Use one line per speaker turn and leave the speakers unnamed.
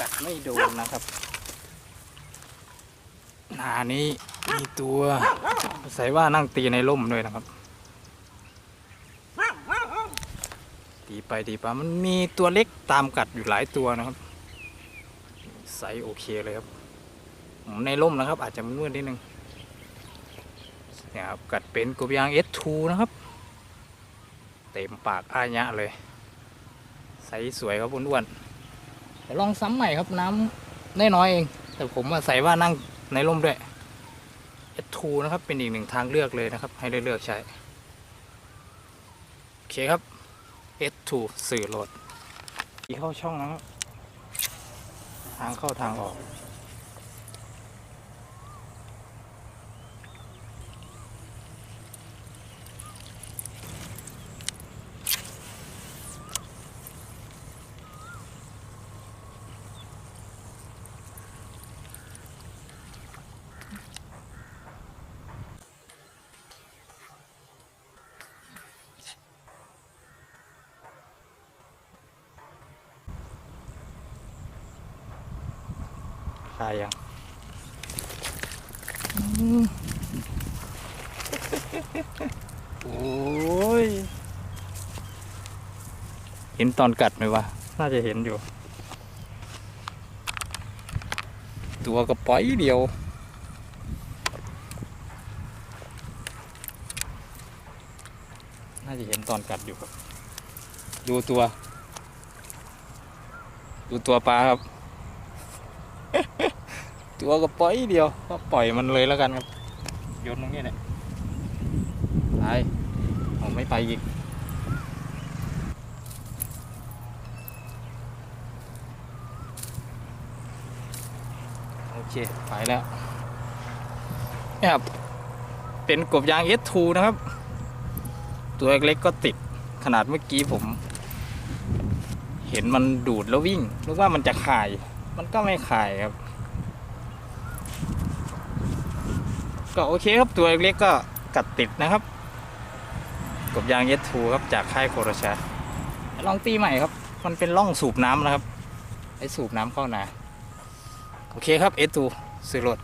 กัดไม่โดนนะครับหนานี้มีตัวใส่ว่านั่งตีในร่มด้วยนะครับ ตีไปตีไปมันมีตัวเล็กตามกัดอยู่หลายตัวนะครับไซส์โอเคเลยครับ ในร่มนะครับ อาจจะมืดนิดนึงเนี่ยครับกัดเป็นกบยาง S2 นะครับ เต็มปากอายะเลยไซส์สวยครับอ้วนๆ เดี๋ยวลองซ้ำใหม่ครับน้ำน้อยๆเอง แต่ผมว่าใส่ว่านั่งในร่มด้วย S2 นะครับเป็นอีกหนึ่งทางเลือกเลยนะครับ ให้ได้เลือกใช้ โอเคครับ S2 สื่อโหลดที่เข้าช่องนะครับทางเข้าทางออก คายยังอืมโอ้ยเห็นตอนกัดไหมวะ น่าจะเห็นอยู่ ตัวกระป๋อยเดียว น่าจะเห็นตอนกัดอยู่ครับ ดูตัว ดูตัวปลาครับ ตัวก็ปล่อยเดียว ก็ปล่อยมันเลยแล้วกันครับโยนตรงนี้เนี่ยไปผมไม่ไปอีกโอเคไปแล้วเนี่ยครับเป็นกบยาง S2 นะครับ ตัวเล็กๆก็ติดขนาดเมื่อกี้ผม เห็นมันดูดแล้ววิ่งนึกว่ามันจะขาย มันก็ไม่ขายครับ ก็โอเคครับตัวเล็กๆก็กัดติดนะครับ กบยางเยสทูครับจากค่ายโครชาลองตีใหม่ครับ มันเป็นร่องสูบน้ำนะครับไอ้สูบน้ำเข้านาโอเคครับเอสทูซื้อรถ